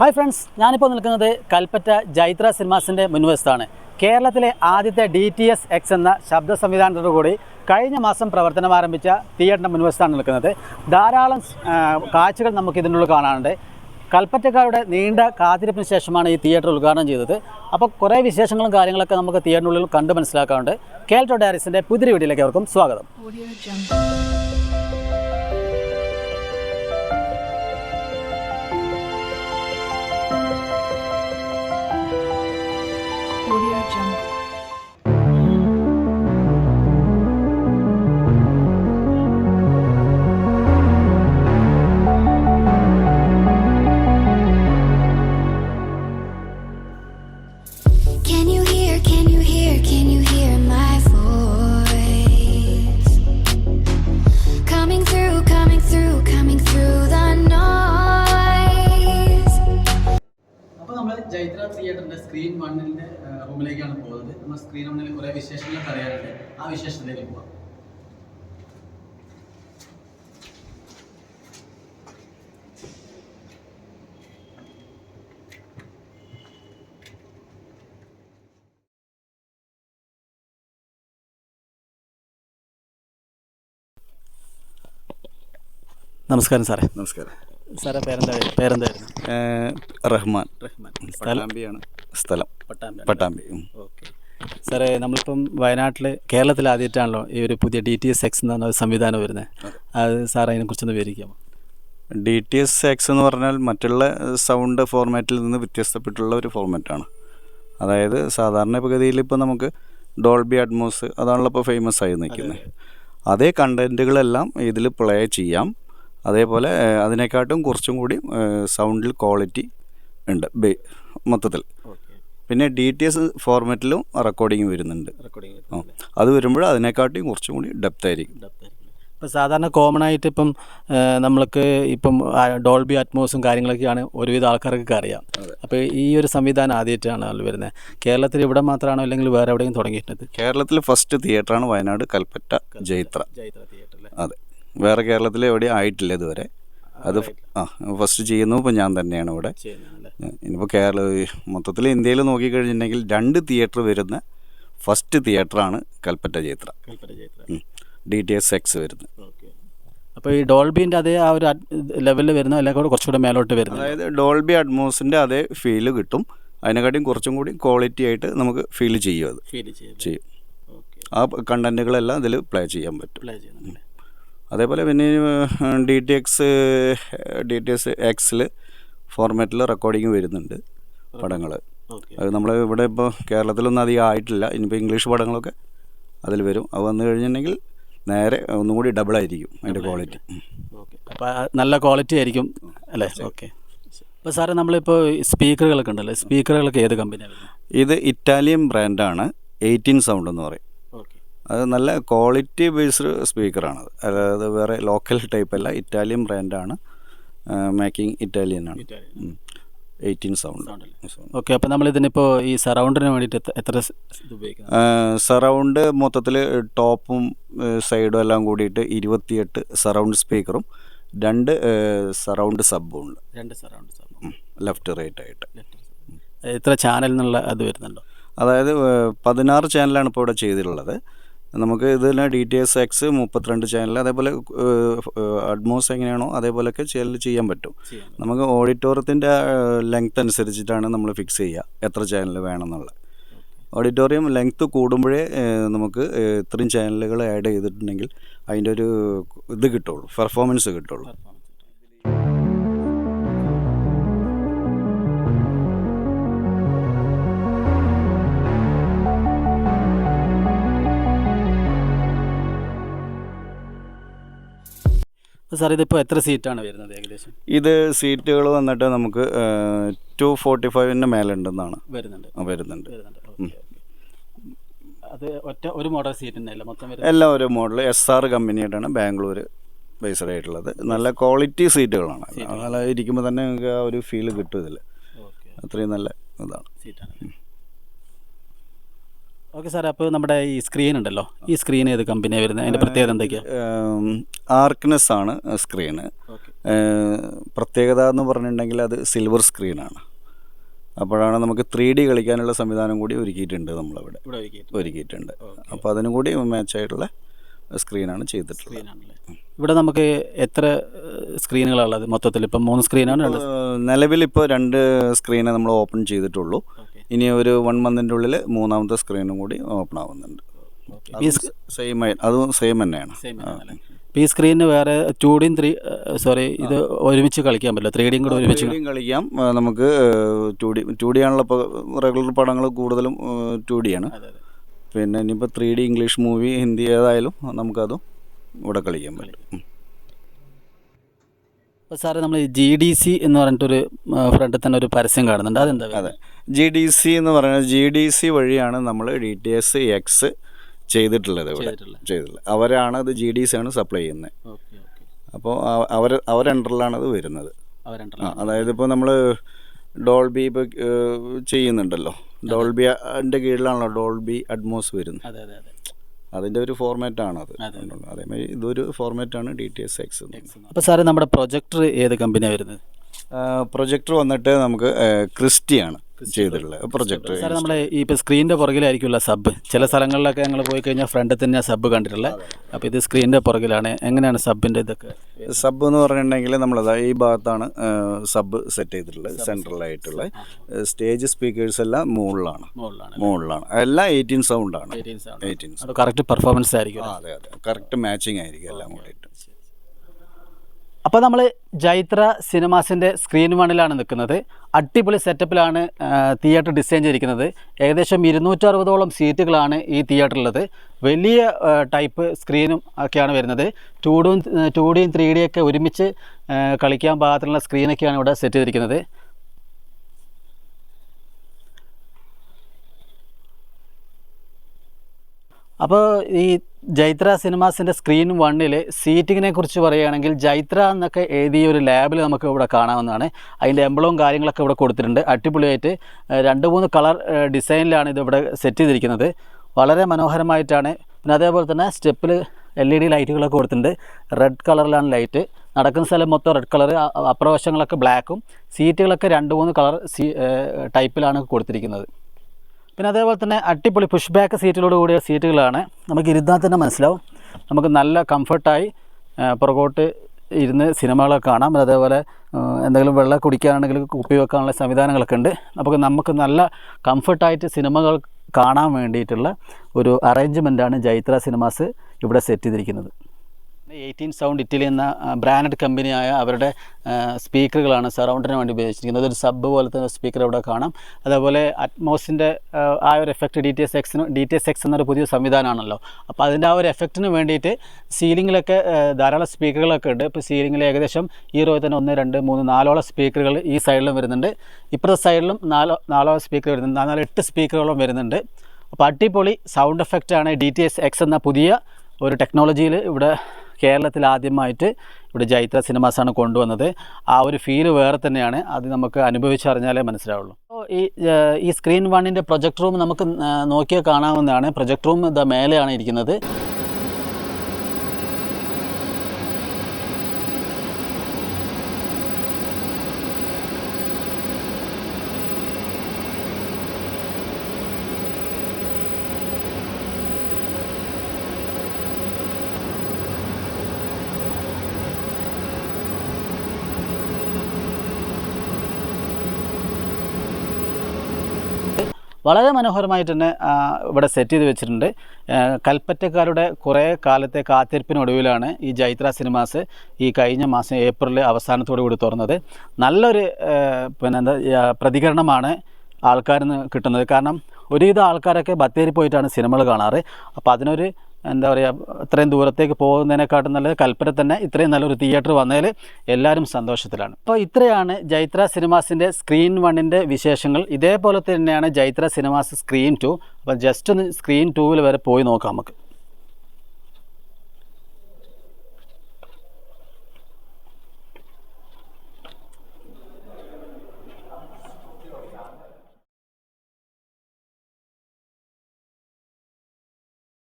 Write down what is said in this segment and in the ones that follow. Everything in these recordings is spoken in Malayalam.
ഹായ് ഫ്രണ്ട്സ് ഞാനിപ്പോൾ നിൽക്കുന്നത് കൽപ്പറ്റ ജൈത്ര സിനിമാസിന്റെ മുൻവശത്താണ്. കേരളത്തിലെ ആദ്യത്തെ ഡി ടി എസ് എക്സ് എന്ന ശബ്ദ സംവിധാനത്തോടുകൂടി കഴിഞ്ഞ മാസം പ്രവർത്തനം ആരംഭിച്ച തിയേറ്ററിന്റെ മുൻവശത്താണ് നിൽക്കുന്നത്. ധാരാളം കാഴ്ചകൾ നമുക്ക് ഇതിനുള്ളിൽ കാണാനുണ്ട്. കൽപ്പറ്റക്കാരുടെ നീണ്ട കാത്തിരിപ്പിന് ശേഷമാണ് ഈ തിയേറ്റർ ഉദ്ഘാടനം ചെയ്തത്. അപ്പോൾ കുറേ വിശേഷങ്ങളും കാര്യങ്ങളൊക്കെ നമുക്ക് തിയേറ്ററിനുള്ളിൽ കണ്ട് മനസ്സിലാക്കാറുണ്ട് കേൾട്ടോ ഡയറീസിന്റെ പുതിയ വീഡിയോയിലേക്ക് അവർക്കും സ്വാഗതം. നമസ്കാരം സാറേ. നമസ്കാരം. സാറേ പേരെന്താ പേരെന്തായിരുന്നു? റഹ്മാൻ. റഹ്മാൻ. പട്ടാമ്പിയാണ്. സ്ഥലം പട്ടാമ്പി. പട്ടാമ്പി. ഓക്കെ. സാറേ നമ്മളിപ്പം വയനാട്ടിൽ കേരളത്തിൽ ആദ്യമായിട്ടാണല്ലോ ഈ ഒരു പുതിയ ഡി ടി എസ് എക്സ് എന്ന് പറഞ്ഞ സംവിധാനം വരുന്നത് അത്. സാർ അതിനെക്കുറിച്ചൊന്ന് വിവരിക്കാമോ? ഡി ടി എസ് എക്സ് എന്ന് പറഞ്ഞാൽ മറ്റുള്ള സൗണ്ട് ഫോർമാറ്റിൽ നിന്ന് വ്യത്യസ്തപ്പെട്ടുള്ള ഒരു ഫോർമാറ്റാണ് അതായത് സാധാരണ ഗതിയിൽ ഇപ്പോൾ നമുക്ക് ഡോൾബി അഡ്മോസ് അതാണല്ലോ ഇപ്പോൾ ഫേമസ് ആയി നിൽക്കുന്നത്. അതേ. കണ്ടന്റുകളെല്ലാം ഇതിൽ പ്ലേ ചെയ്യാം. അതേപോലെ അതിനെക്കാട്ടും കുറച്ചും കൂടി സൗണ്ടിൽ ക്വാളിറ്റി ഉണ്ട് ബേ മൊത്തത്തിൽ. പിന്നെ ഡി ടി എസ് ഫോർമാറ്റിലും റെക്കോർഡിങ് വരുന്നുണ്ട്. അത് വരുമ്പോൾ അതിനെക്കാട്ടിയും കുറച്ചും കൂടി ഡെപ്ത് ആയിരിക്കും. ഇപ്പോൾ സാധാരണ കോമൺ ആയിട്ട് ഇപ്പം നമ്മൾക്ക് ഇപ്പം ഡോൾബി അറ്റ്മോസും കാര്യങ്ങളൊക്കെയാണ് ഒരുവിധ ആൾക്കാർക്കൊക്കെ അറിയാം. അപ്പോൾ ഈ ഒരു സംവിധാനം ആദ്യമായിട്ടാണ് വരുന്നത്. കേരളത്തിൽ ഇവിടെ മാത്രമാണോ അല്ലെങ്കിൽ വേറെ എവിടെയും തുടങ്ങിയിട്ടുണ്ട് കേരളത്തിൽ ഫസ്റ്റ് തിയേറ്ററാണ് വയനാട് കൽപ്പറ്റ ജൈത്ര. ജൈത്ര തിയേറ്ററിൽ അതെ. വേറെ കേരളത്തിൽ എവിടെയും ആയിട്ടില്ല ഇതുവരെ. അത് ആ ഫസ്റ്റ് ചെയ്യുന്നു ഇപ്പോൾ ഞാൻ തന്നെയാണ് ഇവിടെ. ഇനിയിപ്പോൾ കേരള മൊത്തത്തിൽ ഇന്ത്യയിൽ നോക്കിക്കഴിഞ്ഞിട്ടുണ്ടെങ്കിൽ രണ്ട് തിയേറ്റർ വരുന്ന first തിയേറ്ററാണ് Kalpetta Jaithra D T S X വരുന്നത് അപ്പോൾ ഈ ഡോൾബിന്റെ അതേ ആ ഒരു ലെവലിൽ വരുന്ന അല്ലെങ്കിൽ കൂടെ കുറച്ചുകൂടെ മേലോട്ട് വരുന്നത്? അതായത് ഡോൾബി അഡ്മോസിന്റെ അതേ ഫീൽ കിട്ടും. അതിനെക്കാട്ടിയും കുറച്ചും കൂടി ക്വാളിറ്റി ആയിട്ട് നമുക്ക് ഫീൽ ചെയ്യും അത്. ചെയ്യും. ആ കണ്ടന്റുകളെല്ലാം ഇതിൽ പ്ലേ ചെയ്യാൻ പറ്റും. പ്ലേ ചെയ്യുന്നുണ്ടല്ലേ അതേപോലെ പിന്നെ D T X D T X എക്സിൽ ഫോർമാറ്റിൽ റെക്കോർഡിങ് വരുന്നുണ്ട് പടങ്ങൾ അത് നമ്മൾ ഇവിടെ ഇപ്പോൾ കേരളത്തിലൊന്നും അധികം ആയിട്ടില്ല. ഇനിയിപ്പോൾ ഇംഗ്ലീഷ് പടങ്ങളൊക്കെ അതിൽ വരും. അത് വന്നു കഴിഞ്ഞിട്ടുണ്ടെങ്കിൽ നേരെ ഒന്നുകൂടി ഡബിൾ ആയിരിക്കും അതിന്റെ ക്വാളിറ്റി അപ്പം അപ്പോൾ നല്ല ക്വാളിറ്റി ആയിരിക്കും അല്ലേ? ഓക്കെ. അപ്പോൾ സാറേ നമ്മളിപ്പോൾ സ്പീക്കറുകളൊക്കെ ഉണ്ടല്ലോ. സ്പീക്കറുകളൊക്കെ ഏത് കമ്പനിയാണ് ഇത് ഇറ്റാലിയൻ ബ്രാൻഡാണ് എയ്റ്റീൻ സൗണ്ട് എന്ന് പറയും. അത് നല്ല ക്വാളിറ്റി ബേസ്ഡ് സ്പീക്കറാണ് അതായത് വേറെ ലോക്കൽ ടൈപ്പ് അല്ല ഇറ്റാലിയൻ ബ്രാൻഡാണ്. മേക്കിംഗ് ഇറ്റാലിയൻ ആണ്. Eighteen sound. ഓക്കെ അപ്പോൾ നമ്മൾ ഇതിനിപ്പോൾ ഈ സറൗണ്ടിന് വേണ്ടിയിട്ട് എത്ര- സറൗണ്ട് മൊത്തത്തിൽ ടോപ്പും സൈഡും എല്ലാം കൂടിയിട്ട് ഇരുപത്തിയെട്ട് സറൗണ്ട് സ്പീക്കറും രണ്ട് സറൗണ്ട് സബും ഉണ്ട്. രണ്ട് സറൗണ്ട് ലെഫ്റ്റ് റൈറ്റ് ആയിട്ട്. എത്ര ചാനൽ എന്നുള്ള അത് വരുന്നുണ്ടോ? അതായത് പതിനാറ് ചാനലാണ് ഇപ്പോൾ ഇവിടെ ചെയ്തിട്ടുള്ളത്. നമുക്ക് ഇത് തന്നെ ഡി ടി എസ് എക്സ് മുപ്പത്തിരണ്ട് ചാനൽ അതേപോലെ അഡ്മോസ് എങ്ങനെയാണോ അതേപോലെയൊക്കെ ചാനൽ ചെയ്യാൻ പറ്റും. നമുക്ക് ഓഡിറ്റോറിയത്തിന്റെ ലെങ്ത് അനുസരിച്ചിട്ടാണ് നമ്മൾ ഫിക്സ് ചെയ്യുക എത്ര ചാനൽ വേണമെന്നുള്ളത്. ഓഡിറ്റോറിയം ലെങ്ത് കൂടുമ്പോഴേ നമുക്ക് ഇത്രയും ചാനലുകൾ ആഡ് ചെയ്തിട്ടുണ്ടെങ്കിൽ അതിന്റെ ഒരു ഇത് കിട്ടുള്ളൂ പെർഫോമൻസ് കിട്ടുള്ളൂ. സാർ ഇതിപ്പോൾ എത്ര സീറ്റാണ് വരുന്നത് ഏകദേശം? ഇത് സീറ്റുകൾ വന്നിട്ട് നമുക്ക് ടു ഫോർട്ടി ഫൈവിന് മേലുണ്ടെന്നാണ്. വരുന്നുണ്ട്. വരുന്നുണ്ട്. അത് ഒറ്റ ഒരു മോഡൽ സീറ്റ് തന്നെയല്ല മൊത്തം എല്ലാം ഒരു മോഡൽ എസ് ആർ കമ്പനിയായിട്ടാണ് ബാംഗ്ലൂർ ബേസ്ഡ് ആയിട്ടുള്ളത്. നല്ല ക്വാളിറ്റി സീറ്റുകളാണ് നല്ല ഇരിക്കുമ്പോൾ തന്നെ നിങ്ങൾക്ക് ആ ഒരു ഫീൽ കിട്ടും ഇതിൽ അത്രയും നല്ല ഇതാണ്. സീറ്റാണ് ഓക്കെ സാർ അപ്പോൾ നമ്മുടെ ഈ സ്ക്രീൻ ഉണ്ടല്ലോ. ഈ സ്ക്രീൻ ഏത് കമ്പനിയാണ് വരുന്നത്? അതിന്റെ പ്രത്യേകത എന്തൊക്കെയാണ് ആർക്നെസ് ആണ് സ്ക്രീന് പ്രത്യേകത എന്ന് പറഞ്ഞിട്ടുണ്ടെങ്കിൽ അത് സിൽവർ സ്ക്രീനാണ് അപ്പോഴാണ് നമുക്ക് ത്രീ ഡി കളിക്കാനുള്ള സംവിധാനം കൂടി ഒരുക്കിയിട്ടുണ്ട് നമ്മളിവിടെ. ഒരുക്കിയിട്ടുണ്ട്. അപ്പോൾ അതിനും കൂടി മാച്ചായിട്ടുള്ള സ്ക്രീനാണ് ചെയ്തിട്ടുള്ളത്. ഇവിടെ നമുക്ക് എത്ര സ്ക്രീനുകളാണുള്ളത് മൊത്തത്തിൽ ഇപ്പം മൂന്ന് സ്ക്രീനാണ് നിലവിൽ ഇപ്പോൾ രണ്ട് സ്ക്രീനെ നമ്മൾ ഓപ്പൺ ചെയ്തിട്ടുള്ളൂ. ഇനി ഒരു വൺ മന്തിന്റെ ഉള്ളിൽ മൂന്നാമത്തെ സ്ക്രീനും കൂടി ഓപ്പൺ ആവുന്നുണ്ട്. സെയിം അതും സെയിം തന്നെയാണ്. ഈ സ്ക്രീനിന് വേറെ ടു ഡിയും ത്രീ സോറി ഇത് ഒരുമിച്ച് കളിക്കാൻ പറ്റില്ല. ത്രീ ഡിയും കൂടെ ഒരുമിച്ച് കളിക്കാം. നമുക്ക് ടു ഡി ടു ഡി ആണല്ലോ ഇപ്പോൾ റെഗുലർ പടങ്ങൾ കൂടുതലും ടു ഡി ആണ്. പിന്നെ ഇനിയിപ്പോൾ three D English movie Hindi ഏതായാലും നമുക്കതും ഇവിടെ കളിക്കാൻ പറ്റും. അപ്പോൾ സാറേ നമ്മൾ ജി ഡി സി എന്ന് പറഞ്ഞിട്ടൊരു ഫ്രണ്ടിൽ തന്നെ ഒരു പരസ്യം കാണുന്നുണ്ട്. അതെന്താ അതെ. ജി ഡി സി എന്ന് പറയുന്നത് ജി ഡി സി വഴിയാണ് നമ്മൾ ഡി ടി എസ് എക്സ് ചെയ്തിട്ടുള്ളത് ഇവിടെ. ചെയ്തിട്ടുള്ളത്. അവരാണ് അത് ജി ഡി സി ആണ് സപ്ലൈ ചെയ്യുന്നത്. അപ്പോൾ അവർ അണ്ടറിലാണ് അത് വരുന്നത്. അതായത് ഇപ്പോൾ നമ്മൾ ഡോൾബി ഇപ്പോൾ ചെയ്യുന്നുണ്ടല്ലോ. ഡോൾബി അതിന്റെ കീഴിലാണല്ലോ ഡോൾബി അഡ്മോസ് വരുന്നത്. അതിന്റെ ഒരു ഫോർമാറ്റാണ് അത്. അതേമാതിരി ഇതൊരു ഫോർമാറ്റാണ് ഡി ടി എസ് എക്സ് അപ്പോൾ സാറേ നമ്മുടെ പ്രൊജക്ടർ ഏത് കമ്പനിയാണ് വരുന്നത്? പ്രൊജക്ടർ വന്നിട്ട് നമുക്ക് ക്രിസ്റ്റിയാണ് സാറേ നമ്മുടെ ഈ ഇപ്പോൾ സ്ക്രീനിന്റെ പുറകിലായിരിക്കുമല്ലോ സബ്. ചില സ്ഥലങ്ങളിലൊക്കെ ഞങ്ങൾ പോയി കഴിഞ്ഞാൽ ഫ്രണ്ടിൽ തന്നെ സബ് കണ്ടിട്ടുള്ളത്. അപ്പോൾ ഇത് സ്ക്രീനിന്റെ പുറകിലാണ്. എങ്ങനെയാണ് സബിന്റെ ഇതൊക്കെ? സബ് എന്ന് പറഞ്ഞിട്ടുണ്ടെങ്കിൽ നമ്മളത് ഈ ഭാഗത്താണ് സബ് സെറ്റ് ചെയ്തിട്ടുള്ളത് സെൻട്രലായിട്ടുള്ള സ്റ്റേജ് സ്പീക്കേഴ്സ് എല്ലാം മുകളിലാണ്. മുകളിലാണ് എല്ലാം എയ്റ്റീൻ സൗണ്ടാണ് 18 sound. എയ്റ്റീൻ അത് കറക്റ്റ് പെർഫോമൻസ് ആയിരിക്കും അതെ അതെ. കറക്റ്റ് മാച്ചിങ് ആയിരിക്കും എല്ലാം കൂടിയിട്ട്. അപ്പോൾ നമ്മൾ ജൈത്ര സിനിമാസിന്റെ സ്ക്രീൻ വണ്ണിലാണ് നിൽക്കുന്നത്. അടിപൊളി സെറ്റപ്പിലാണ് തിയേറ്റർ ഡിസൈൻ ചെയ്തിരിക്കുന്നത്. ഏകദേശം ഇരുന്നൂറ്ററുപതോളം സീറ്റുകളാണ് ഈ തിയേറ്ററിലുള്ളത് വലിയ ടൈപ്പ് സ്ക്രീനും ഒക്കെയാണ് വരുന്നത്. ടു ഡും ടു ഡിയും ത്രീ ഡിയൊക്കെ ഒരുമിച്ച് കളിക്കാൻ പാകത്തിലുള്ള സ്ക്രീനൊക്കെയാണ് ഇവിടെ സെറ്റ് ചെയ്തിരിക്കുന്നത്. അപ്പോൾ ഈ ജൈത്ര സിനിമാസിന്റെ സ്ക്രീൻ വണ്ണിൽ സീറ്റിങ്ങിനെ കുറിച്ച് പറയുകയാണെങ്കിൽ ജൈത്ര എന്നൊക്കെ എഴുതിയ ഒരു ലാബിൽ നമുക്ക് ഇവിടെ കാണാവുന്നതാണ്. അതിന്റെ എംബ്ലവും കാര്യങ്ങളൊക്കെ ഇവിടെ കൊടുത്തിട്ടുണ്ട്. അടിപൊളിയായിട്ട് രണ്ട് മൂന്ന് കളർ ഡിസൈനിലാണ് ഇത് ഇവിടെ സെറ്റ് ചെയ്തിരിക്കുന്നത്. വളരെ മനോഹരമായിട്ടാണ്. പിന്നെ അതേപോലെ തന്നെ സ്റ്റെപ്പിൽ എൽ ഇ ഡി ലൈറ്റുകളൊക്കെ കൊടുത്തിട്ടുണ്ട്. റെഡ് കളറിലാണ് ലൈറ്റ്. നടക്കുന്ന സ്ഥലം മൊത്തം റെഡ് കളർ അപ്രവശങ്ങളൊക്കെ ബ്ലാക്കും. സീറ്റുകളൊക്കെ രണ്ട് മൂന്ന് കളർ സീ ടൈപ്പിലാണ് കൊടുത്തിരിക്കുന്നത്. പിന്നെ അതേപോലെ തന്നെ അടിപൊളി പുഷ് ബാക്ക് സീറ്റിലോട് കൂടിയ സീറ്റുകളാണ് നമുക്ക് ഇരുന്നാൽ തന്നെ മനസ്സിലാവും. നമുക്ക് നല്ല കംഫർട്ടായി പുറകോട്ട് ഇരുന്ന് സിനിമകളൊക്കെ കാണാം. അതേപോലെ എന്തെങ്കിലും വെള്ളം കുടിക്കാനാണെങ്കിൽ കുപ്പി വെക്കാനുള്ള സംവിധാനങ്ങളൊക്കെ ഉണ്ട്. അപ്പോൾ നമുക്ക് നല്ല കംഫർട്ടായിട്ട് സിനിമകൾ കാണാൻ വേണ്ടിയിട്ടുള്ള ഒരു അറേഞ്ച്മെന്റാണ് ജൈത്ര സിനിമാസ് ഇവിടെ സെറ്റ് ചെയ്തിരിക്കുന്നത്. എയ്റ്റീൻ സൗണ്ട് ഇറ്റലി എന്ന ബ്രാൻഡഡ് കമ്പനിയായ അവരുടെ സ്പീക്കറുകളാണ് സറൗണ്ടിന് വേണ്ടി ഉപയോഗിച്ചിരിക്കുന്നത്. ഒരു സബ് പോലത്തെ സ്പീക്കർ ഇവിടെ കാണാം. അതേപോലെ അറ്റ്മോസിന്റെ ആ ഒരു എഫക്റ്റ് ഡി ടി എസ് എക്സിന് ഡി ടി എസ് എക്സ് എന്നൊരു പുതിയ സംവിധാനമാണല്ലോ. അപ്പോൾ അതിന്റെ ആ ഒരു എഫക്റ്റിന് വേണ്ടിയിട്ട് സീലിങ്ങിലൊക്കെ ധാരാളം സ്പീക്കറുകളൊക്കെ ഉണ്ട്. ഇപ്പോൾ സീലിങ്ങിൽ ഏകദേശം ഈ റോയിൽ തന്നെ ഒന്ന് രണ്ട് മൂന്ന് നാലോളം സ്പീക്കറുകൾ ഈ സൈഡിലും വരുന്നുണ്ട്. ഇപ്പുറത്തെ സൈഡിലും നാലോ നാലോളം സ്പീക്കർ വരുന്നുണ്ട്. നാല് എട്ട് സ്പീക്കറുകളും വരുന്നുണ്ട്. അപ്പോൾ അടിപൊളി സൗണ്ട് എഫക്റ്റാണ് ഡി ടി എസ് എക്സ് എന്ന പുതിയ ഒരു ടെക്നോളജിയിൽ ഇവിടെ കേരളത്തിൽ ആദ്യമായിട്ട് ഇവിടെ ജൈത്ര സിനിമാസാണ് കൊണ്ടുവന്നത്. ആ ഒരു ഫീൽ വേറെ തന്നെയാണ്. അത് നമുക്ക് അനുഭവിച്ചറിഞ്ഞാലേ മനസ്സിലാവുള്ളൂ. ഈ ഈ സ്ക്രീൻ വണ്ണിന്റെ പ്രൊജക്ട് റൂം നമുക്ക് നോക്കിയാൽ കാണാവുന്നതാണ്. പ്രൊജക്ട് റൂം ഇതാ മേലെയാണ് ഇരിക്കുന്നത്. വളരെ മനോഹരമായിട്ട് തന്നെ ഇവിടെ സെറ്റ് ചെയ്ത് വെച്ചിട്ടുണ്ട്. കൽപ്പറ്റക്കാരുടെ കുറേ കാലത്തെ കാത്തിരിപ്പിനൊടുവിലാണ് ഈ ജൈത്ര സിനിമാസ് ഈ കഴിഞ്ഞ മാസം ഏപ്രിൽ അവസാനത്തോടു കൂടി തുറന്നത്. നല്ലൊരു പിന്നെ എന്താ പ്രതികരണമാണ് ആൾക്കാരിൽ നിന്ന് കിട്ടുന്നത്. കാരണം ഒരുവിധം ആൾക്കാരൊക്കെ ബത്തേരി പോയിട്ടാണ് സിനിമകൾ കാണാറ്. അപ്പോൾ അതിനൊരു എന്താ പറയുക ഇത്രയും ദൂരത്തേക്ക് പോകുന്നതിനെക്കാട്ടും നല്ലത് കൽപ്പന തന്നെ ഇത്രയും നല്ലൊരു തിയേറ്റർ വന്നതിൽ എല്ലാവരും സന്തോഷത്തിലാണ്. അപ്പോൾ ഇത്രയാണ് ജൈത്ര സിനിമാസിന്റെ സ്ക്രീൻ വണ്ണിന്റെ വിശേഷങ്ങൾ. ഇതേപോലെ തന്നെയാണ് ജൈത്ര സിനിമാസ് സ്ക്രീൻ ടു. അപ്പോൾ ജസ്റ്റ് ഒന്ന് സ്ക്രീൻ ടൂവിൽ വരെ പോയി നോക്കാം നമുക്ക്.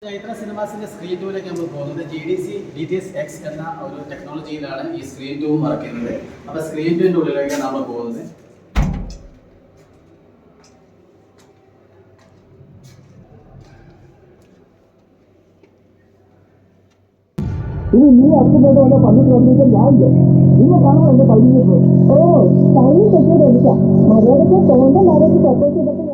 ചൈത്ര സിനിമാസിന്റെ സ്ക്രീൻ ടൂവിലേക്ക് നമ്മൾ പോകുന്നത് G D C D T S X എന്ന ഒരു ടെക്നോളജിയിലാണ് ഈ സ്ക്രീൻ ടൂ മറക്കുന്നത് അപ്പൊ സ്ക്രീൻ ടൂവിന്റെ ഉള്ളിലേക്കാണ് നമ്മൾ പോകുന്നത്. ഇനി നീ അടുത്തിട്ട് വല്ല പണിക്ക് വന്നിട്ട് ഞാനില്ല നിങ്ങൾ കാണാൻ എന്റെ കഴിഞ്ഞിട്ട് ഓ ടൈം തെറ്റിയത് എനിക്കാ. മര്യാദയ്ക്ക് തോന്നുന്ന മര്യാദയ്ക്ക് സപ്പോർട്ട്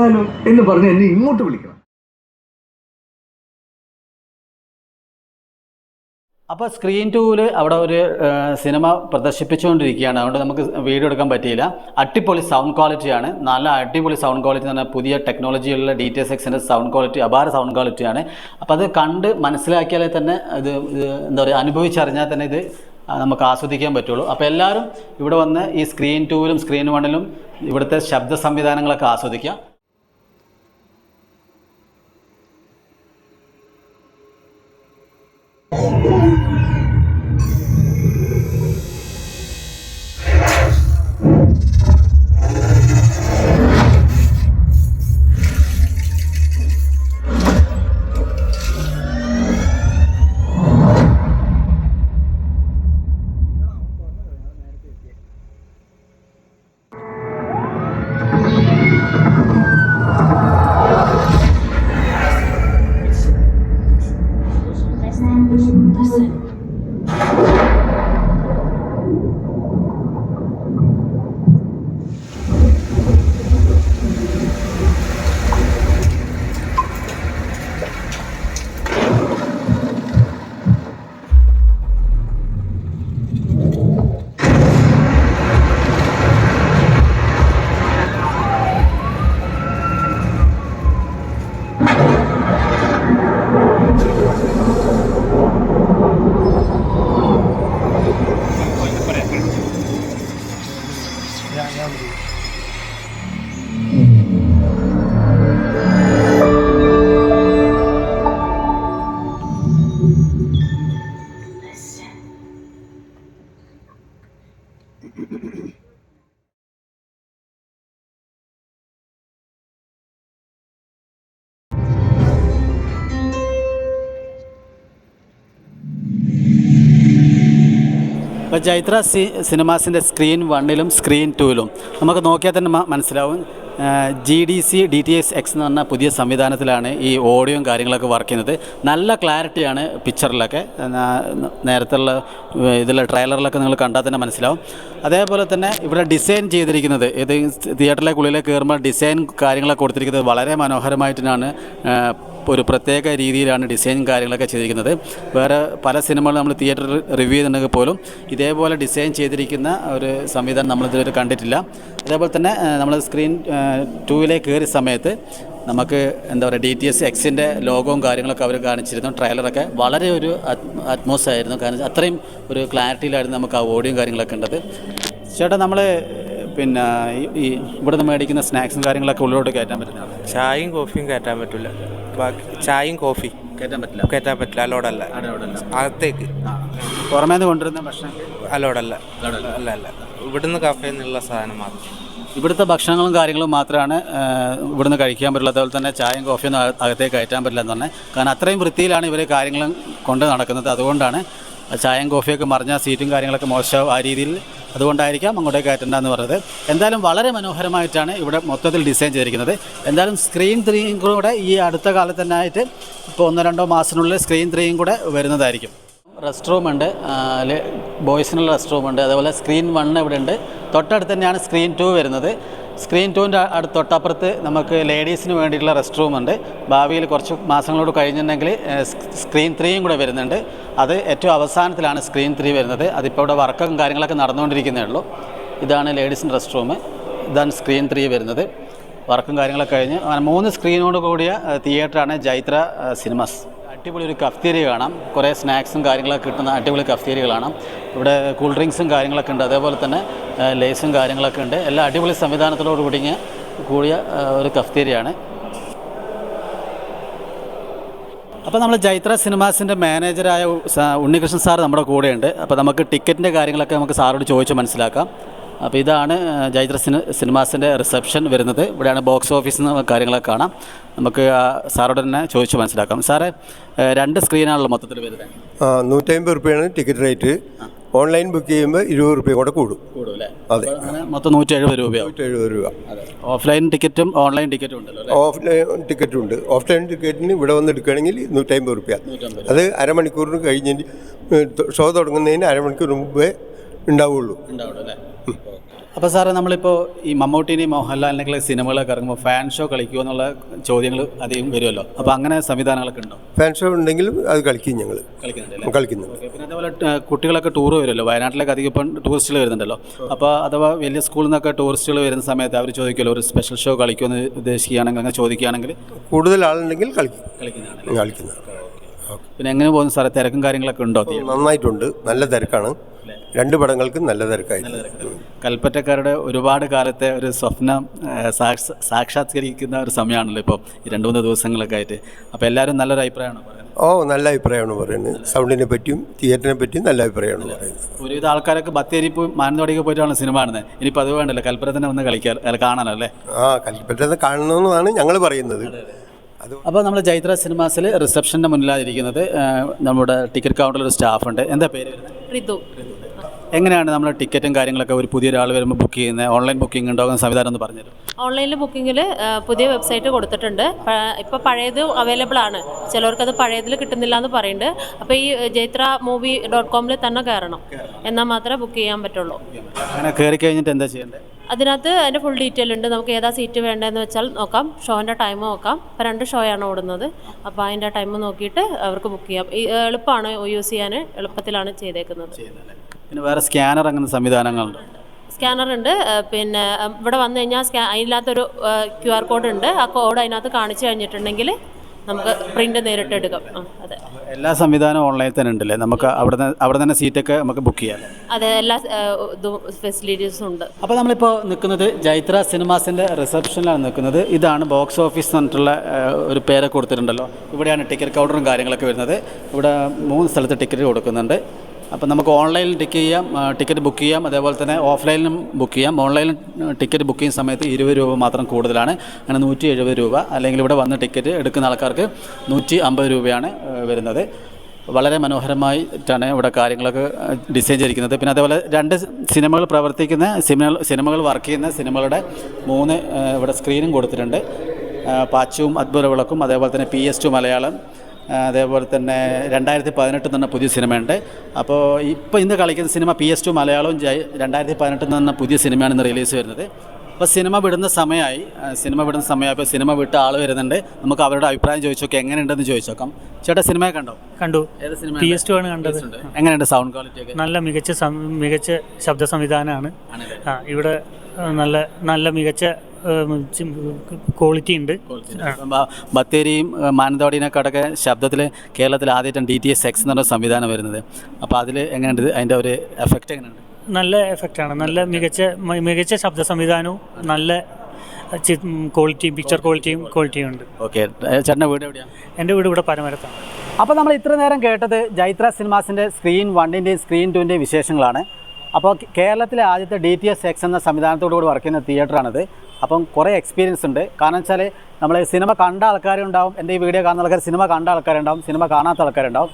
ഞാൻ എന്ന് പറഞ്ഞ് എന്നെ ഇങ്ങോട്ട് വിളിക്കണം. അപ്പോൾ സ്ക്രീൻ ടൂവിൽ അവിടെ ഒരു സിനിമ പ്രദർശിപ്പിച്ചുകൊണ്ടിരിക്കുകയാണ്. അതുകൊണ്ട് നമുക്ക് വീഡിയോ എടുക്കാൻ പറ്റിയില്ല. അടിപൊളി സൗണ്ട് ക്വാളിറ്റിയാണ് നല്ല അടിപൊളി സൗണ്ട് ക്വാളിറ്റി എന്ന് പറഞ്ഞാൽ പുതിയ ടെക്നോളജിയുള്ള ഡി ടി എസ് എക്സിന്റെ സൗണ്ട് ക്വാളിറ്റി അപാര സൗണ്ട് ക്വാളിറ്റിയാണ് അപ്പോൾ അത് കണ്ട് മനസ്സിലാക്കിയാലേ തന്നെ ഇത് എന്താ പറയുക അനുഭവിച്ചറിഞ്ഞാൽ തന്നെ ഇത് നമുക്ക് ആസ്വദിക്കാൻ പറ്റുള്ളൂ. അപ്പോൾ എല്ലാവരും ഇവിടെ വന്ന് ഈ സ്ക്രീൻ ടൂവിലും സ്ക്രീൻ വണ്ണിലും ഇവിടുത്തെ ശബ്ദ സംവിധാനങ്ങളൊക്കെ ആസ്വദിക്കുക. Oh. ഇപ്പോൾ ജൈത്ര സി സിനിമാസിന്റെ സ്ക്രീൻ വണ്ണിലും സ്ക്രീൻ ടൂവിലും നമുക്ക് നോക്കിയാൽ തന്നെ മനസ്സിലാവും. G D C D T S X എന്ന് പറഞ്ഞ പുതിയ സംവിധാനത്തിലാണ് ഈ ഓഡിയോയും കാര്യങ്ങളൊക്കെ വർക്ക് ചെയ്യുന്നത്. നല്ല ക്ലാരിറ്റിയാണ് പിക്ചറിലൊക്കെ. നേരത്തെയുള്ള ഇതിലെ ട്രെയിലറിലൊക്കെ നിങ്ങൾ കണ്ടാൽ തന്നെ മനസ്സിലാവും. അതേപോലെ തന്നെ ഇവിടെ ഡിസൈൻ ചെയ്തിരിക്കുന്നത് ഇത് തിയേറ്ററിലേക്കുള്ളിലേക്ക് കയറുമ്പോൾ ഡിസൈൻ കാര്യങ്ങളൊക്കെ കൊടുത്തിരിക്കുന്നത് വളരെ മനോഹരമായിട്ടാണ് ഒരു പ്രത്യേക രീതിയിലാണ് ഡിസൈൻ കാര്യങ്ങളൊക്കെ ചെയ്തിരിക്കുന്നത്. വേറെ പല സിനിമകൾ നമ്മൾ തിയേറ്ററിൽ റിവ്യൂ ചെയ്തിട്ടുണ്ടെങ്കിൽ പോലും ഇതേപോലെ ഡിസൈൻ ചെയ്തിരിക്കുന്ന ഒരു സംവിധാനം നമ്മളിതുവരെ കണ്ടിട്ടില്ല. അതേപോലെ തന്നെ നമ്മൾ സ്ക്രീൻ ടൂവിലേക്ക് കയറിയ സമയത്ത് നമുക്ക് എന്താ പറയുക ഡി ടി എസ് എക്സിന്റെ ലോഗവും കാര്യങ്ങളൊക്കെ അവർ കാണിച്ചിരുന്നു. ട്രെയിലറൊക്കെ വളരെ ഒരു അറ്റ്മോസ് ആയിരുന്നു. കാരണം അത്രയും ഒരു ക്ലാരിറ്റിയിലായിരുന്നു നമുക്ക് ആ ഓഡിയോ കാര്യങ്ങളൊക്കെ ഉണ്ടത്. ചേട്ടാ നമ്മൾ പിന്നെ ഈ- ഇവിടെ ഇവിടുന്ന് മേടിക്കുന്ന സ്നാക്സും കാര്യങ്ങളൊക്കെ ഉള്ളിലോട്ട് കയറ്റാൻ പറ്റില്ല. ചായയും കോഫിയും കയറ്റാൻ പറ്റില്ല ബാക്കി ചായയും കോഫി കയറ്റാൻ പറ്റില്ല. കയറ്റാൻ പറ്റില്ല. അലോഡല്ല അകത്തേക്ക്. പുറമേ നിന്ന് കൊണ്ടുവരുന്ന ഭക്ഷണം അലോഡല്ല അല്ല അല്ല. ഇവിടുന്ന് കഫേ എന്നുള്ള സാധനം മാത്രം. ഇവിടുത്തെ ഭക്ഷണങ്ങളും കാര്യങ്ങളും മാത്രമാണ് ഇവിടുന്ന് കഴിക്കാൻ പറ്റുള്ളൂ. അതുപോലെ തന്നെ ചായയും കോഫിയൊന്നും അക- അകത്തേക്ക് കയറ്റാൻ പറ്റില്ല എന്ന് പറഞ്ഞാൽ കാരണം അത്രയും വൃത്തിയിലാണ് ഇവർ കാര്യങ്ങളും കൊണ്ട് നടക്കുന്നത്. അതുകൊണ്ടാണ് ചായയും കോഫിയൊക്കെ മറിഞ്ഞ സീറ്റും കാര്യങ്ങളൊക്കെ മോശം ആ രീതിയിൽ അതുകൊണ്ടായിരിക്കാം അങ്ങോട്ടേക്ക് കയറ്റണ്ടെന്ന് പറഞ്ഞത്. എന്തായാലും വളരെ മനോഹരമായിട്ടാണ് ഇവിടെ മൊത്തത്തിൽ ഡിസൈൻ ചെയ്തിരിക്കുന്നത്. എന്തായാലും സ്ക്രീൻ ത്രീയും കൂടെ ഈ അടുത്ത കാലത്ത് തന്നെ ആയിട്ട് ഇപ്പോൾ ഒന്നോ രണ്ടോ മാസത്തിനുള്ളിൽ സ്ക്രീൻ ത്രീയും കൂടെ വരുന്നതായിരിക്കും. റെസ്റ്റ് റൂം ഉണ്ട് അതിൽ ബോയ്സിനുള്ള റെസ്റ്റ് റൂം ഉണ്ട്. അതേപോലെ സ്ക്രീൻ വൺ ഇവിടെ ഉണ്ട്. തൊട്ടടുത്ത് തന്നെയാണ് സ്ക്രീൻ ടു വരുന്നത്. സ്ക്രീൻ ടൂവിന്റെ അടുത്ത് തൊട്ടപ്പുറത്ത് നമുക്ക് ലേഡീസിന് വേണ്ടിയിട്ടുള്ള റെസ്റ്റ് റൂം ഉണ്ട്. ഭാവിയിൽ കുറച്ച് മാസങ്ങളോട് കഴിഞ്ഞിട്ടുണ്ടെങ്കിൽ സ്ക്രീൻ ത്രീയും കൂടെ വരുന്നുണ്ട്. അത് ഏറ്റവും അവസാനത്തിലാണ് സ്ക്രീൻ ത്രീ വരുന്നത്. അതിപ്പോൾ ഇവിടെ വർക്കും കാര്യങ്ങളൊക്കെ നടന്നുകൊണ്ടിരിക്കുന്നേ ഉള്ളൂ. ഇതാണ് ലേഡീസിന്റെ റെസ്റ്റ് റൂം ഇതാണ് സ്ക്രീൻ ത്രീ വരുന്നത്. വർക്കും കാര്യങ്ങളൊക്കെ കഴിഞ്ഞ് അങ്ങനെ മൂന്ന് സ്ക്രീനോട് കൂടിയ തിയേറ്ററാണ് ജൈത്ര സിനിമാസ് അടിപൊളി ഒരു കഫ്തീരി കാണാം. കുറേ സ്നാക്സും കാര്യങ്ങളൊക്കെ കിട്ടുന്ന അടിപൊളി കഫ്തീരി കാണാം ഇവിടെ കൂൾ ഡ്രിങ്ക്സും കാര്യങ്ങളൊക്കെ ഉണ്ട്. അതേപോലെ തന്നെ ലേസും കാര്യങ്ങളൊക്കെ ഉണ്ട്. എല്ലാ അടിപൊളി സംവിധാനത്തോട് കൂടിയ കൂടിയ ഒരു കഫ്തീരിയാണ് അപ്പോൾ നമ്മൾ ജൈത്ര സിനിമാസിന്റെ മാനേജറായ ഉണ്ണികൃഷ്ണൻ സാർ നമ്മുടെ കൂടെയുണ്ട്. അപ്പോൾ നമുക്ക് ടിക്കറ്റിന്റെ കാര്യങ്ങളൊക്കെ നമുക്ക് സാറോട് ചോദിച്ച് മനസ്സിലാക്കാം. അപ്പോൾ ഇതാണ് ജൈത്ര സിന സിനിമാസിന്റെ റിസപ്ഷൻ വരുന്നത്. ഇവിടെയാണ് ബോക്സ് ഓഫീസ് നിന്ന് കാര്യങ്ങളൊക്കെ കാണാം. നമുക്ക് സാറോട് തന്നെ ചോദിച്ച് മനസ്സിലാക്കാം. സാറേ രണ്ട് സ്ക്രീനാണല്ലോ മൊത്തത്തിൽ വരുന്നത് നൂറ്റമ്പത് റുപ്യയാണ് ടിക്കറ്റ് റേറ്റ് ഓൺലൈൻ ബുക്ക് ചെയ്യുമ്പോൾ ഇരുപത് റുപ്യ കൂടെ കൂടും. കൂടും അല്ലേ? അതെ. മൊത്തം നൂറ്റി എഴുപത് രൂപ നൂറ്റി എഴുപത് രൂപ. ഓഫ്ലൈൻ ടിക്കറ്റും ഓൺലൈൻ ടിക്കറ്റും ഉണ്ടല്ലോ ഓഫ്ലൈൻ ടിക്കറ്റും ഉണ്ട്. ഓഫ്ലൈൻ ടിക്കറ്റിന് ഇവിടെ വന്ന് എടുക്കുകയാണെങ്കിൽ നൂറ്റമ്പത് റുപ്യ. അത് അരമണിക്കൂറിന് കഴിഞ്ഞ് ഷോ തുടങ്ങുന്നതിന് അരമണിക്കൂർ മുമ്പേ ഉണ്ടാവുള്ളൂ. അപ്പോൾ സാറേ നമ്മളിപ്പോൾ ഈ മമ്മൂട്ടിനെയും മോഹൻലാലിനൊക്കെ സിനിമകളൊക്കെ ഇറങ്ങുമ്പോൾ ഫാൻ ഷോ കളിക്കുമോ എന്നുള്ള ചോദ്യങ്ങൾ അധികം വരുമല്ലോ. അപ്പോൾ അങ്ങനെ സംവിധാനങ്ങളൊക്കെ ഉണ്ടോ? ഫാൻ ഷോ ഉണ്ടെങ്കിലും അത് കളിക്കും ഞങ്ങൾ കളിക്കുന്നുണ്ട് കളിക്കുന്നുണ്ട്. പിന്നെ അതേപോലെ കുട്ടികളൊക്കെ ടൂർ വരുമല്ലോ. വയനാട്ടിലൊക്കെ അധികം ഇപ്പം ടൂറിസ്റ്റുകൾ വരുന്നുണ്ടല്ലോ. അപ്പോൾ അഥവാ വലിയ സ്കൂളിൽ നിന്നൊക്കെ ടൂറിസ്റ്റുകൾ വരുന്ന സമയത്ത് അവർ ചോദിക്കുമല്ലോ ഒരു സ്പെഷ്യൽ ഷോ കളിക്കുമെന്ന് ഉദ്ദേശിക്കുകയാണെങ്കിൽ അങ്ങനെ ചോദിക്കുകയാണെങ്കിൽ? കൂടുതൽ ആളുണ്ടെങ്കിൽ കളിക്കും. കളിക്കുന്നതാണ് കളിക്കുന്നത് പിന്നെ എങ്ങനെ പോകുന്നു സാറേ? തിരക്കും കാര്യങ്ങളൊക്കെ ഉണ്ടോ? നന്നായിട്ടുണ്ട്. നല്ല തിരക്കാണ്. രണ്ട് പടങ്ങൾക്കും നല്ല തിരക്കായി. കൽപ്പറ്റക്കാരുടെ ഒരുപാട് കാലത്തെ ഒരു സ്വപ്നം സാക്ഷാത്കരിക്കുന്ന ഒരു സമയമാണല്ലോ ഇപ്പോൾ ഈ രണ്ട് മൂന്ന് ദിവസങ്ങളൊക്കെ ആയിട്ട്. അപ്പോൾ എല്ലാവരും നല്ലൊരു അഭിപ്രായമാണ് പറയുന്നത്? ഓ നല്ല അഭിപ്രായമാണ് പറയുന്നത്. സൗണ്ടിനെ പറ്റിയും തിയേറ്ററിനെ പറ്റിയും നല്ല അഭിപ്രായമാണ് പറയുന്നത്. ഒരുവിധ ആൾക്കാരൊക്കെ ബത്തേരി പോയി മാനന്തവാടിക്ക് പോയിട്ടാണ് സിനിമ കാണുന്നത്. ഇനിയിപ്പോൾ അത് വേണ്ടല്ലോ. കൽപ്പറ്റ തന്നെ ഒന്ന് കളിക്കാൻ കാണാനോ അല്ലേ ആ കൽപ്പറ്റ കാണണമെന്നാണ് ഞങ്ങൾ പറയുന്നത്. അപ്പോൾ നമ്മൾ ജൈത്ര സിനിമാസിൽ റിസപ്ഷന്റെ മുന്നിലായിരിക്കുന്നത് നമ്മുടെ ടിക്കറ്റ് കൗണ്ടറിൽ ഒരു സ്റ്റാഫുണ്ട്. എന്താ പേര് ഋതു എങ്ങനെയാണ് നമ്മൾ ടിക്കറ്റും കാര്യങ്ങളൊക്കെ ഒരു പുതിയ ഒരാൾ വരുമ്പോൾ ബുക്ക് ചെയ്യുന്നത് ഓൺലൈൻ ബുക്കിംഗ് ഉണ്ടാകുന്ന സംവിധാനം ഒന്ന് പറഞ്ഞു ഓൺലൈനിൽ ബുക്കിങ്ങിൽ പുതിയ വെബ്സൈറ്റ് കൊടുത്തിട്ടുണ്ട്. ഇപ്പോൾ പഴയത് അവൈലബിൾ ആണ്. ചിലവർക്കത് പഴയതിൽ കിട്ടുന്നില്ല എന്ന് പറയുന്നുണ്ട് അപ്പോൾ ഈ ജൈത്ര മൂവി ഡോട്ട് കോമിൽ തന്നെ കയറണം എന്നാൽ മാത്രമേ ബുക്ക് ചെയ്യാൻ പറ്റുള്ളൂ. അങ്ങനെ കയറി കഴിഞ്ഞിട്ട് എന്താ ചെയ്യേണ്ടത് അതിനകത്ത് അതിന്റെ ഫുൾ ഡീറ്റെയിൽ ഉണ്ട്. നമുക്ക് ഏതാ സീറ്റ് വേണ്ടതെന്ന് വെച്ചാൽ നോക്കാം. ഷോന്റെ ടൈം നോക്കാം. അപ്പോൾ രണ്ട് ഷോയാണ് ഓടുന്നത്. അപ്പോൾ അതിന്റെ ടൈം നോക്കിയിട്ട് അവർക്ക് ബുക്ക് ചെയ്യാം. എളുപ്പമാണ് യൂസ് ചെയ്യാൻ. എളുപ്പത്തിലാണ് ചെയ്തേക്കുന്നത്. പിന്നെ വേറെ സ്കാനർ അങ്ങനെ സംവിധാനങ്ങളുണ്ട്. സ്കാനറുണ്ട്. പിന്നെ ഇവിടെ വന്നു കഴിഞ്ഞാൽ സ്കാ അതിനകത്തൊരു ക്യു ആർ കോഡ് ഉണ്ട്. ആ കോഡ് അതിനകത്ത് കാണിച്ചു കഴിഞ്ഞിട്ടുണ്ടെങ്കിൽ നമുക്ക് പ്രിന്റ് നേരിട്ട് എടുക്കാം. അതെ. എല്ലാ സംവിധാനവും ഓൺലൈനിൽ തന്നെ ഉണ്ടല്ലേ? നമുക്ക് അവിടെ അവിടെ തന്നെ സീറ്റൊക്കെ നമുക്ക് ബുക്ക് ചെയ്യാം. അതെ എല്ലാ ഫെസിലിറ്റീസും ഉണ്ട്. അപ്പോൾ നമ്മളിപ്പോൾ നിൽക്കുന്നത് ജൈത്ര സിനിമാസിന്റെ റിസപ്ഷനിലാണ് നിൽക്കുന്നത്. ഇതാണ് ബോക്സ് ഓഫീസ് എന്ന് പറഞ്ഞിട്ടുള്ള ഒരു പേരെ കൊടുത്തിട്ടുണ്ടല്ലോ. ഇവിടെയാണ് ടിക്കറ്റ് കൗണ്ടറും കാര്യങ്ങളൊക്കെ വരുന്നത്. ഇവിടെ മൂന്ന് സ്ഥലത്ത് ടിക്കറ്റ് കൊടുക്കുന്നുണ്ട്. അപ്പോൾ നമുക്ക് ഓൺലൈനിൽ ടിക്ക് ചെയ്യാം ടിക്കറ്റ് ബുക്ക് ചെയ്യാം അതേപോലെ തന്നെ ഓഫ്ലൈനിലും ബുക്ക് ചെയ്യാം. ഓൺലൈനിൽ ടിക്കറ്റ് ബുക്ക് ചെയ്യുന്ന സമയത്ത് ഇരുപത് രൂപ മാത്രം കൂടുതലാണ്. അങ്ങനെ നൂറ്റി എഴുപത് രൂപ. അല്ലെങ്കിൽ ഇവിടെ വന്ന് ടിക്കറ്റ് എടുക്കുന്ന ആൾക്കാർക്ക് നൂറ്റി അമ്പത് രൂപയാണ് വരുന്നത്. വളരെ മനോഹരമായിട്ടാണ് ഇവിടെ കാര്യങ്ങളൊക്കെ ഡിസൈൻ ചെയ്തിരിക്കുന്നത്. പിന്നെ അതേപോലെ രണ്ട് സിനിമകൾ പ്രവർത്തിക്കുന്ന സിനിമകൾ സിനിമകൾ വർക്ക് ചെയ്യുന്ന സിനിമകളുടെ മൂന്ന് ഇവിടെ സ്ക്രീനും കൊടുത്തിട്ടുണ്ട്. പാച്ചുവും അത്ഭുത വിളക്കും അതേപോലെ തന്നെ പി എസ് ടു മലയാളം അതേപോലെ തന്നെ രണ്ടായിരത്തി പതിനെട്ടിൽ തന്നെ പുതിയ സിനിമയുണ്ട്. അപ്പോൾ ഇപ്പോൾ ഇന്ന് കളിക്കുന്ന സിനിമ പി എസ് ടു മലയാളവും ജയ് രണ്ടായിരത്തി പതിനെട്ടിൽ നിന്ന് പുതിയ സിനിമയാണ് ഇന്ന് റിലീസ് വരുന്നത്. അപ്പോൾ സിനിമ വിടുന്ന സമയമായി സിനിമ വിടുന്ന സമയമായി അപ്പോൾ സിനിമ വിട്ട ആൾ വരുന്നുണ്ട്. നമുക്ക് അവരുടെ അഭിപ്രായം ചോദിച്ചു നോക്കാം എങ്ങനെയുണ്ടെന്ന് ചോദിച്ചു നോക്കാം ചേട്ടാ സിനിമ കണ്ടോ? കണ്ടു. ഏത് സിനിമ പി എസ് ടു ആണ് കണ്ടത്. എങ്ങനെയുണ്ട് സൗണ്ട് ക്വാളിറ്റി ഒക്കെ? നല്ല മികച്ച മികച്ച ശബ്ദ സംവിധാനമാണ്. ഇവിടെ നല്ല നല്ല മികച്ച ക്വാളിറ്റി ഉണ്ട്. ബത്തേരിയും മാനന്തവാടിനെക്കാട്ടൊക്കെ ശബ്ദത്തിൽ കേരളത്തിൽ ആദ്യമായിട്ടാണ് ഡി ടി എസ് എക്സ് എന്ന് പറഞ്ഞ സംവിധാനം വരുന്നത്. അപ്പോൾ അതിൽ എങ്ങനെയുണ്ട്? അതിന്റെ ഒരു എഫക്റ്റ് എങ്ങനെയുണ്ട്? നല്ല എഫക്റ്റാണ് നല്ല മികച്ച മികച്ച ശബ്ദ സംവിധാനവും നല്ല ക്വാളിറ്റിയും പിക്ചർ ക്വാളിറ്റിയും ക്വാളിറ്റിയും ഉണ്ട്. ഓക്കെ ചേട്ടന്റെ വീട് എവിടെയാണ് എന്റെ വീട് ഇവിടെ പരമരത്താണ്. അപ്പോൾ നമ്മൾ ഇത്ര നേരം കേട്ടത് ജൈത്ര സിനിമാസിന്റെ സ്ക്രീൻ വണ്ണിന്റെയും സ്ക്രീൻ ടുവിന്റെയും വിശേഷങ്ങളാണ്. അപ്പോൾ കേരളത്തിലെ ആദ്യത്തെ ഡി ടി എസ് എക്സ് എന്ന സംവിധാനത്തോടു കൂടി വർക്ക് ചെയ്യുന്ന തിയേറ്ററാണിത് അപ്പം കുറേ എക്സ്പീരിയൻസ് ഉണ്ട്. കാരണം വെച്ചാൽ നമ്മൾ സിനിമ കണ്ട ആൾക്കാരുണ്ടാവും എന്റെ ഈ വീഡിയോ കാണുന്ന ആൾക്കാർ സിനിമ കണ്ട ആൾക്കാരുണ്ടാവും സിനിമ കാണാത്ത ആൾക്കാരുണ്ടാവും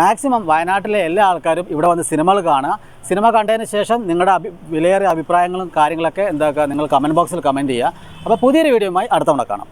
മാക്സിമം വയനാട്ടിലെ എല്ലാ ആൾക്കാരും ഇവിടെ വന്ന് സിനിമകൾ കാണുക. സിനിമ കണ്ടതിന് ശേഷം നിങ്ങളുടെ അഭി വിലയേറിയ അഭിപ്രായങ്ങളും കാര്യങ്ങളൊക്കെ എന്താക്കുക നിങ്ങൾ കമന്റ് ബോക്സിൽ കമന്റ് ചെയ്യുക. അപ്പോൾ പുതിയൊരു വീഡിയോയുമായി അടുത്ത തവണ കാണാം.